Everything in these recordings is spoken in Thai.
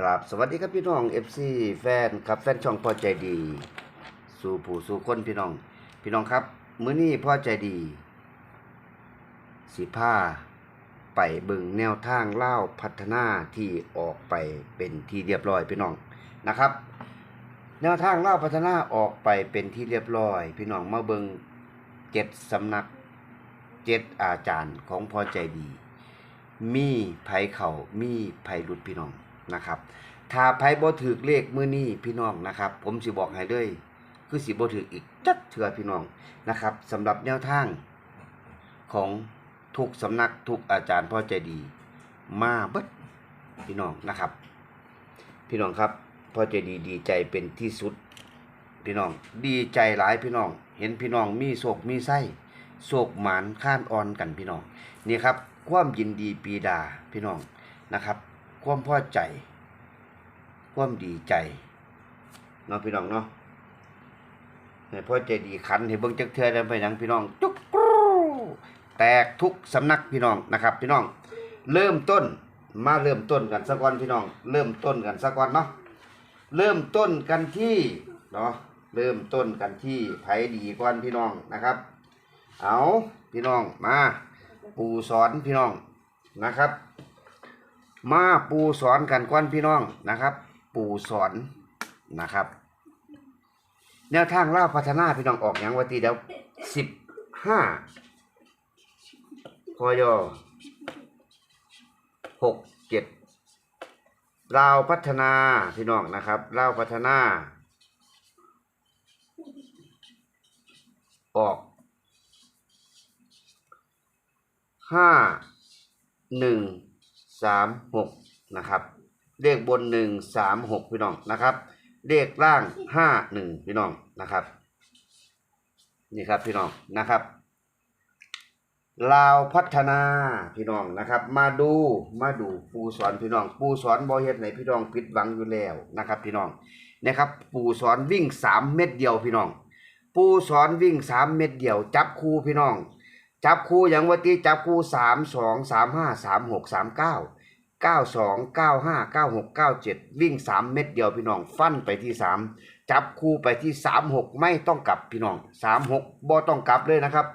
กราบสวัสดีครับพี่น้อง FC แฟนครับแฟนช่องพ่อใจดี สู่ผู้สู่คนพี่น้อง พี่น้องครับ มื้อนี้พ่อใจดีสิผ้าไปเบิ่งแนวทางเล่าพัฒนาที่ออกไปเป็นที่เรียบร้อยพี่น้องนะครับ แนวทางเล่าพัฒนาออกไปเป็นที่เรียบร้อย พี่น้องมาเบิ่งเจ็ดสำนักเจ็ดอาจารย์ของพ่อใจดี มีไผเขามีไผหลุดพี่น้อง นะครับถ้าไผบ่ถือเลขมือนี้พี่น้องนะครับ ผมสิบอกให้เลยคือสิบ่ถืออีกจัดเถื่อพี่น้องนะครับสำหรับแนวทางของทุกสำนักทุกอาจารย์พ่อใจดี มาเบิดพี่น้องนะครับ พี่น้องครับพ่อใจดีดีใจเป็นที่สุด พี่น้องดีใจหลายพี่น้อง เห็นพี่น้องมีโศกมีไส้โศกหมานข้านอ่อนกันพี่น้องนี่ครับ ความยินดีปีดาพี่น้องนะครับ ความพอใจ ความดีใจเนาะพี่น้องเนาะให้พ่อใจดีขันให้เบิ่งจักเทือแล้ไปหยังพี่น้องจุกกรูแตกทุกสำนักพี่น้องนะครับ พี่น้อง เริ่มต้นมาเริ่มต้นกันสักวันพี่น้อง เริ่มต้นกันสักวันเนาะเริ่มต้นกันที่เนาะเริ่มต้นกันที่ไผดีก่อนพี่น้องนะครับ เอาพี่น้องมาปูสอนพี่น้องนะครับ มาปูสอนกันก่อนพี่น้องนะครับ ปูสอนนะครับ แนวทางล่าพัฒนาพี่น้องออกอย่างวันที่เดียวสิบห้าพอยหกเจ็ดลาวพัฒนาพี่น้องนะครับลาวพัฒนา ออกห้าหนึ่ง สามหกนะครับ เลขบนหนึ่งสามหกพี่น้องนะครับ เลขล่างห้าหนึ่งพี่น้องนะครับ นี่ครับพี่น้องนะครับลาวพัฒนาพี่น้องนะครับ มาดูมาดูปูสอนพี่น้อง ปูสอนบอเฮ็ดไหนพี่น้องผิดหวังอยู่แล้วนะครับ พี่น้องนะครับ ปูสอนวิ่งสามเม็ดเดียวพี่น้อง ปูสอนวิ่งสามเม็ดเดียว จับคู่พี่น้อง จับคู่อย่างวันที่จับคู่สามสองสามห้าสามหกสามเก้า เก้าสองเก้าห้าเก้าหกเก้าเจ็ดวิ่งสามเม็ดเดียวพี่น้อง ฟันไปที่สามจับคู่ไปที่สามหกไม่ต้องกลับพี่น้องสามหกบ่ต้องกลับเลยนะครับ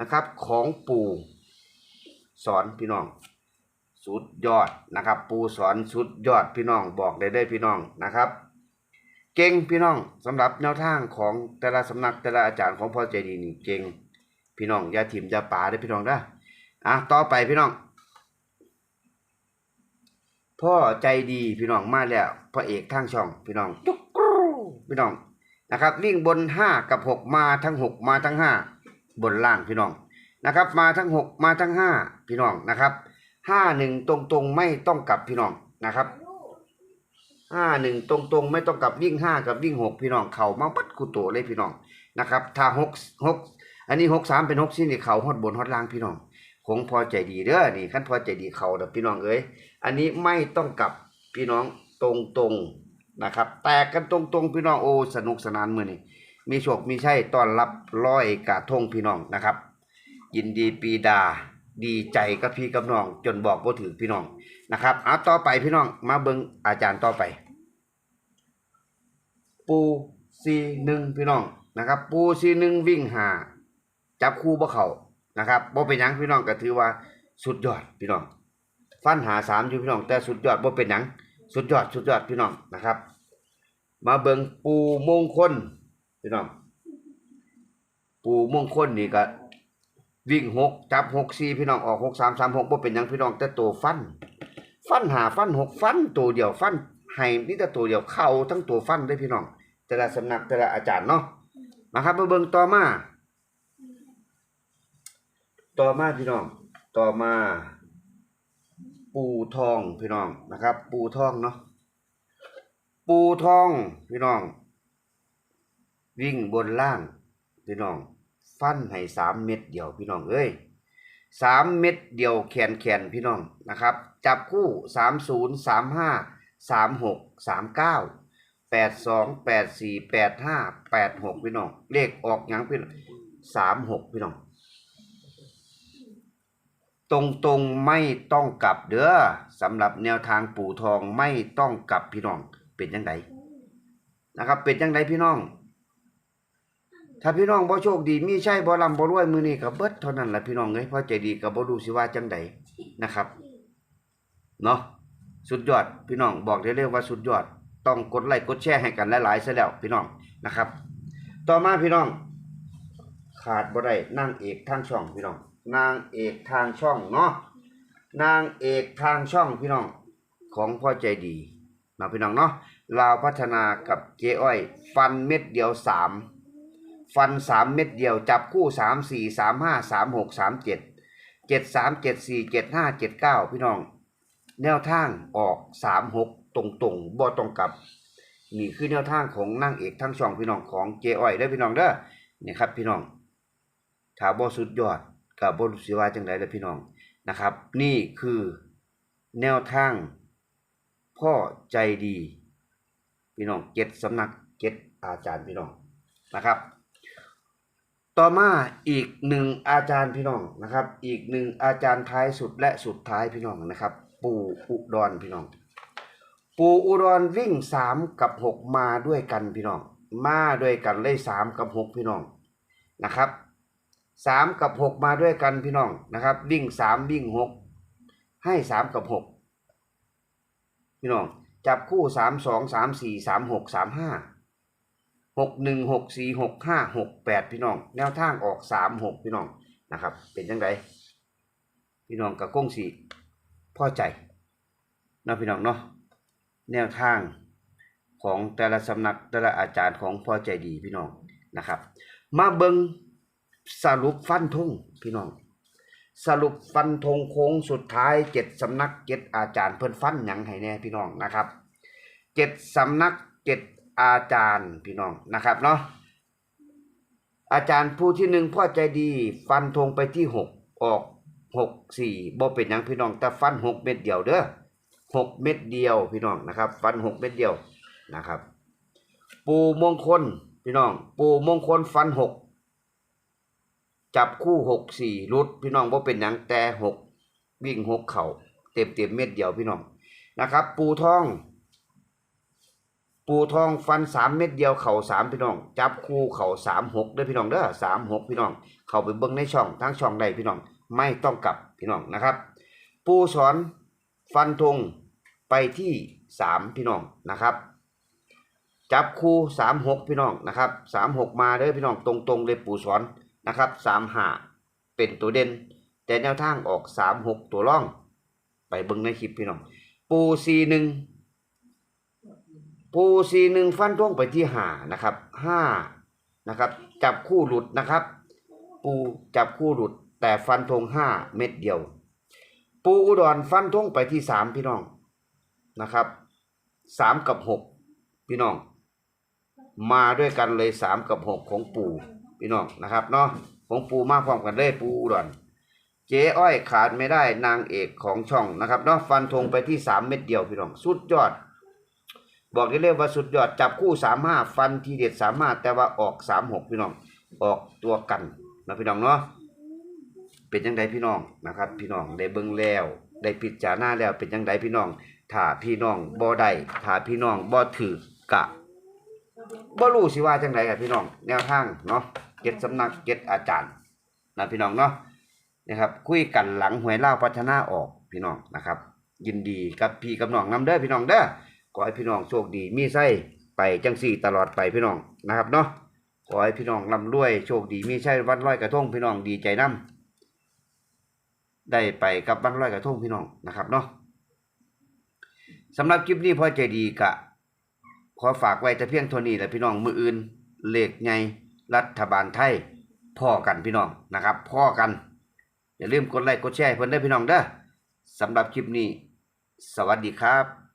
นะครับ ของปู่สอนพี่น้อง สุดยอดนะครับ ปูสอนสุดยอดพี่น้องบอกได้ได้พี่น้องนะครับ เก่งพี่น้องสำหรับแนวทางของแต่ละสำนักแต่ละอาจารย์ของพ่อใจดีนี่เก่งพี่น้องอย่าถิ่มอย่าป่าได้พี่น้องเด้อะต่อไปพี่น้อง พ่อใจดีพี่น้องมาแล้วพระเอกทางช่องพี่น้องจุกกรูพี่น้องนะครับ วิ่งบนห้ากับหกมาทั้งหกมาทั้งห้าบนล่างพี่น้องนะครับ มาทั้งหกมาทั้งห้าพี่น้องนะครับห้าหนึ่งตรงตรงๆไม่ต้องกลับพี่น้องนะครับห้าหนึ่งตรงตรงๆ ไม่ต้องกลับวิ่งห้ากับวิ่งหกพี่น้องเข่ามาปัดกุโตเลยพี่น้องนะครับถ้าหกหกอันนี้หกสามเป็นหกสี่นี่เข่าฮอดบนฮอดล่างพี่น้อง คงพอใจดีเด้อนี่ขั้นพอใจดีเขาเด้อพี่น้องเอ้ยอันนี้ไม่ต้องกลับพี่น้องตรงตรงๆนะครับ แตกกันตรงตรงๆพี่น้องโอ้สนุกสนานมือนี่มีโชคมีชัยต้อนรับร้อยกาทงพี่น้องนะครับ ยินดีปีดาดีใจกับพี่กับน้อง จนบอกบ่าถือพี่น้องนะครับเอาต่อไปพี่น้องมาเบิงอาจารย์ต่อไป ปูซีหนึ่งพี่น้องนะครับ ปูซีหนึ่งวิ่งหาจับคู่บ่เขา นะครับบ่เป็นหยังพี่น้องก็ถือว่าสุดยอดพี่น้อง ฟันหาสามอยู่พี่น้องแต่สุดยอดบ่เป็นหยังสุดยอดสุดยอดพี่น้องนะครับ มาเบิงปูมงคลพี่น้อง ปูมงคลนี่ก็วิ่งหกจับหกสี่พี่น้องออกหกสามสามหกบ่เป็นหยังพี่น้องแต่ตัวฟัน ฟันหาฟันหกฟันตัวเดียวฟันให้นี่แต่ตัวเดียวเข้าทั้งตัวฟันเลยพี่น้อง แต่ละสำนักแต่ละอาจารย์เนาะนะครับมาเบิงต่อมา ต่อมาพี่น้อง ต่อมา ปูทองพี่น้องนะครับ ปูทองเนาะปูทองพี่น้อง วิ่งบนล่างพี่น้อง ฟันให้สามเม็ดเดียวพี่น้องเอ้ยสามเม็ดเดียวแขนแขนพี่น้องนะครับ จับคู่สามศูนย์สามห้าสามหกสามเก้าแปดสองแปดสี่แปดห้าแปดหกพี่น้อง เลขออกยังพี่น้องสามหกพี่น้อง ตรงๆไม่ต้องกลับเด้อสำหรับแนวทางปู่ทองไม่ต้องกลับพี่น้องเป็นจังไดนะครับเป็นจังไดพี่น้อง ถ้าพี่น้องบ่โชคดีมีใช่บ่ลำบ่รวยมือนี้ก็เบิดเท่านั้นแหละพี่น้องเอ้ยเพราะใจดีก็บ่รู้สิว่าจังไดนะครับเนาะสุดยอดพี่น้องบอกได้เลยว่าสุดยอด ต้องกดไลค์กดแชร์ให้กันหลายๆซะแล้วพี่น้องนะครับ ต่อมาพี่น้อง ขาดบ่ได้นางเอกทางช่องพี่น้อง นางเอกทางช่องเนาะนางเอกทางช่องพี่น้องของพ่อใจดีเนาะพี่น้องเนาะลาวพัฒนากับเจ๊อ้อย ฟันเม็ดเดียวสามฟันสามเม็ดเดียวจับคู่สามสี่สามห้าสามหกสามเจ็ดเจ็ดสามเจ็ดสี่เจ็ดห้าเจ็ดเก้าพี่น้อง แนวทางออกสามหกตรงตรงบ่ตรงกับนี่คือแนวทางของนางเอกทั้งช่องพี่น้องของเจอ้อยเด้พี่น้องเด้อนี่ครับพี่น้องถ้าบ่สุดยอด กับบ่รู้สิว่าจังไดเด้อพี่น้องนะครับ นี่คือแนวทางพ่อใจดี พี่น้องเจ็ดสำนักเจ็ดอาจารย์พี่น้องนะครับ ต่อมาอีกหนึ่งอาจารย์พี่น้องนะครับ อีกหนึ่งอาจารย์ท้ายสุดและสุดท้ายพี่น้องนะครับ ปู่อุดรพี่น้อง ปู่อุดรวิ่งสามกับหกมาด้วยกันพี่น้อง มาด้วยกันเลยสามกับหกพี่น้องนะครับ สามกับหกมาด้วยกันพี่น้องนะครับ วิ่งสามวิ่งหกให้สามกับหกพี่น้องจับคู่สามสองสามสี่สามหกสามห้าหกหนึ่งหกสี่หกห้าหกแปดพี่น้อง แนวทางออกสามหกพี่น้องนะครับ เป็นยังไงพี่น้องกับก้งสีพ่อใจนาะพี่น้องเนาะแนวทางของแต่ละสำนักแต่ละอาจารย์ของพ่อใจดีพี่น้องนะครับ มาเบิง สรุปฟันธงพี่น้อง สรุปฟันธงโค้งสุดท้ายเจ็ดสำนักเจ็ดอาจารย์เพิ่นฟันหยังให้แน่พี่น้องนะครับเจ็ดสำนักเจ็ดอาจารย์พี่น้องนะครับเนาะอาจารย์ผู้ที่หนึ่งพ่อใจดีฟันธงไปที่หกออกหกสี่บ่เป็นหยังพี่น้องแต่ฟันหกเม็ดเดียวเด้อหกเม็ดเดียวพี่น้องนะครับ ฟันหกเม็ดเดียวนะครับ ปูมงคลพี่น้อง ปูมงคลฟันหก จับคู่หกสี่รุดพี่น้องว่าเป็นหยังแต่หกวิ่งหกเข่าเต็มเต็มเม็ดเดียวพี่น้องนะครับ ปูทอง ปูทองฟันสามเม็ดเดียวเข่าสามพี่น้อง จับคู่เข่าสามหกด้วยพี่น้องเด้อสามหกพี่น้อง เข้าไปเบิ้งในช่องทั้งช่องใดพี่น้อง ไม่ต้องกลับพี่น้องนะครับ ปูสอนฟันธงไปที่สามพี่น้องนะครับจับคู่สามหกพี่น้องนะครับสามหกมาเด้อพี่น้องตรงตรงๆเลยปูสอน นะครับสามหาเป็นตัวเด่น แต่แนวทางออกสามหกตัวร่อง ไปเบิ้งในคลิปพี่น้อง ปูซีหนึ่งปูซีหนึ่งฟันท่วงไปที่หานะครับห้านะครับจับคู่หลุดนะครับ ปูจับคู่หลุด แต่ฟันธงห้าเม็ดเดียว ปูอุดรฟันธงไปที่สามพี่น้องนะครับสามกับหกพี่น้อง มาด้วยกันเลยสามกับหกของปู่ พี่น้องนะครับเนาะของปูมาพร้อมกันเลยปูอุดรเจ๊อ้อยขาดไม่ได้นางเอกของช่องนะครับเนาะฟันธงไปที่สามเม็ดเดียวพี่น้องสุดยอด บอกได้เลยว่าสุดยอดจับคู่สามห้าฟันทีเด็ดสามห้าแต่ว่าออกสามหกพี่น้อง ออกตัวกันนะพี่น้องเนาะเป็นยังไงพี่น้องนะครับ พี่น้องได้เบิ่งแล้ว ได้พิดจารณาแล้วเป็นยังไงพี่น้องถ้าพี่น้องบ่ได้ถ้าพี่น้องบ่ถือกะบ่รู้สิว่าจังไดกับพี่น้องแนวทางเนาะ เจ็ดสำนักเจ็ดอาจารย์นะพี่น้องเนาะนะครับ คุยกันหลังหวยเล่าพัฒนาออกพี่น้องนะครับ ยินดีกับพี่กับน้องนำเด้อพี่น้องเด้อขอให้พี่น้องโชคดีมีไส้ไปจังสี่ตลอดไปพี่น้องนะครับเนาะขอให้พี่น้องร่ำรวยโชคดีมีใช่วันร้อยกระทงพี่น้องดีใจนํได้ไปกับบ้านร้อยกระทงพี่น้องนะครับเนาะสำหรับคลิปนี้พ่อใจดีกะ ขอฝากไว้แต่เพียงเท่านี้แหละพี่น้องมืออื่นเหลขใหญ่ รัฐบาลไทยพ่อกันพี่น้องนะครับพ่อกัน อย่าลืมกดไลค์กดแชร์เพื่อนได้พี่น้องเด้อสำหรับคลิปนี้ สวัสดีครับ